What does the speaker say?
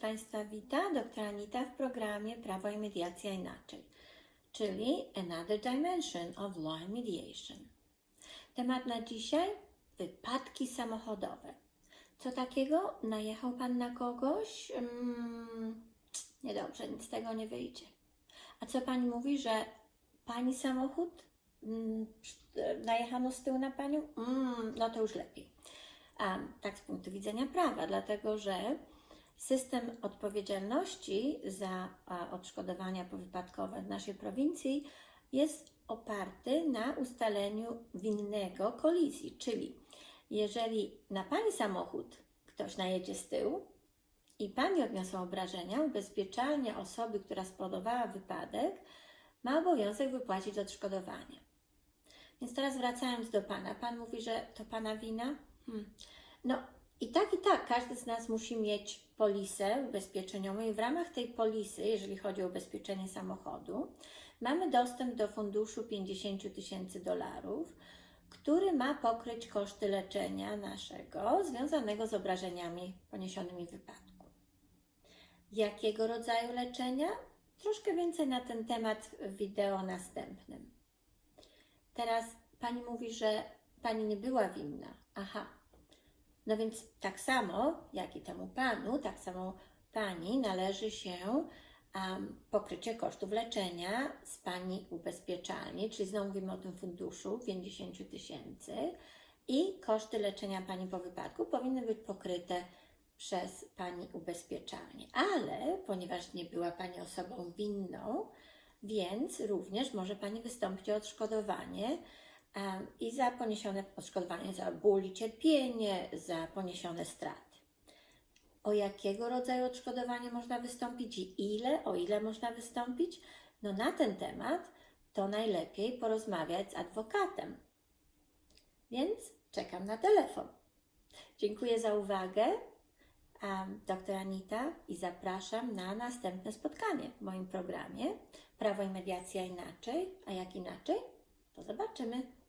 Państwa wita doktor Anita w programie Prawo i Mediacja Inaczej, czyli Another Dimension of Law and Mediation. Temat na dzisiaj wypadki samochodowe. Co takiego? Najechał Pan na kogoś? Mm, niedobrze, nic z tego nie wyjdzie. A co Pani mówi, że Pani samochód mm, najechano z tyłu na Panią? Mm, no to już lepiej. A, tak z punktu widzenia prawa, dlatego że system odpowiedzialności za a, odszkodowania powypadkowe w naszej prowincji jest oparty na ustaleniu winnego kolizji, czyli jeżeli na Pani samochód ktoś najedzie z tyłu i Pani odniosła obrażenia, ubezpieczalnia osoby, która spowodowała wypadek, ma obowiązek wypłacić odszkodowanie. Więc teraz wracając do Pana, Pan mówi, że to Pana wina? Hmm. No i tak, i tak, każdy z nas musi mieć polisę ubezpieczeniową i w ramach tej polisy, jeżeli chodzi o ubezpieczenie samochodu, mamy dostęp do funduszu 50 000 tysięcy dolarów, który ma pokryć koszty leczenia naszego związanego z obrażeniami poniesionymi w wypadku. Jakiego rodzaju leczenia? Troszkę więcej na ten temat w wideo następnym. Teraz Pani mówi, że Pani nie była winna. Aha. No więc tak samo, jak i temu Panu, tak samo Pani należy się um, pokrycie kosztów leczenia z Pani ubezpieczalni, czyli znowu mówimy o tym funduszu 50 tysięcy i koszty leczenia Pani po wypadku powinny być pokryte przez Pani ubezpieczalnię. Ale ponieważ nie była Pani osobą winną, więc również może Pani wystąpić o odszkodowanie i za poniesione odszkodowanie za ból i cierpienie, za poniesione straty. O jakiego rodzaju odszkodowanie można wystąpić i ile, o ile można wystąpić? No na ten temat to najlepiej porozmawiać z adwokatem. Więc czekam na telefon. Dziękuję za uwagę, doktor Anita, i zapraszam na następne spotkanie w moim programie Prawo i Mediacja Inaczej. A jak inaczej? To zobaczymy.